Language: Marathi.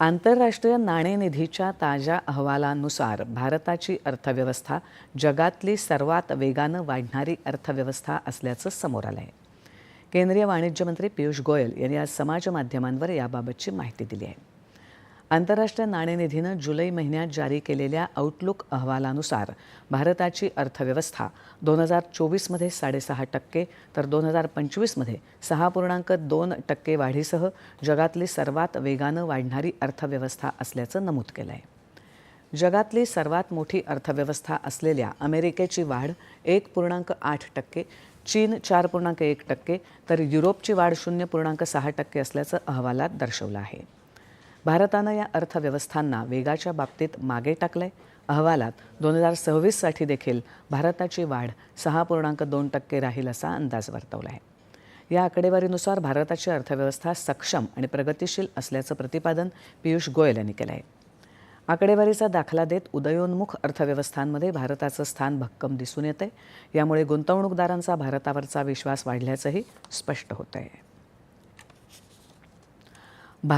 आंतरराष्ट्रीय नाणेनिधीच्या ताज्या अहवालानुसार भारताची अर्थव्यवस्था जगातली सर्वात वेगानं वाढणारी अर्थव्यवस्था असल्याचं समोर आलं आहे केंद्रीय वाणिज्य मंत्री पियुष गोयल यांनी आज समाज माध्यमांवर याबाबतची माहिती दिली आहे. आंतरराष्ट्रीय नाणेनिधीनं जुलै महिन्यात जारी केलेल्या आउटलुक अहवालानुसार भारताची अर्थव्यवस्था दोन हजार चोवीसमध्ये साडेसहा टक्के तर दोन हजार पंचवीसमध्ये सहा पूर्णांक दोन टक्के वाढीसह जगातली सर्वात वेगानं वाढणारी अर्थव्यवस्था असल्याचं नमूद केलं आहे जगातली सर्वात मोठी अर्थव्यवस्था असलेल्या अमेरिकेची वाढ एक पूर्णांक आठ टक्के चीन चार पूर्णांक एक टक्के तर युरोपची वाढ शून्य पूर्णांक सहा टक्के असल्याचं अहवालात दर्शवलं आहे. भारतानं या अर्थव्यवस्थांना वेगाच्या बाबतीत मागे टाकलंय. अहवालात दोन हजार सव्वीससाठी देखील भारताची वाढ सहा पूर्णांक दोन टक्के राहील असा अंदाज वर्तवला आहे. या आकडेवारीनुसार भारताची अर्थव्यवस्था सक्षम आणि प्रगतिशील असल्याचं प्रतिपादन पियुष गोयल यांनी केलं आहे. आकडेवारीचा दाखला देत उदयोन्मुख अर्थव्यवस्थांमध्ये भारताचं स्थान भक्कम दिसून येतंय. यामुळे गुंतवणूकदारांचा भारतावरचा विश्वास वाढल्याचंही स्पष्ट होत आहे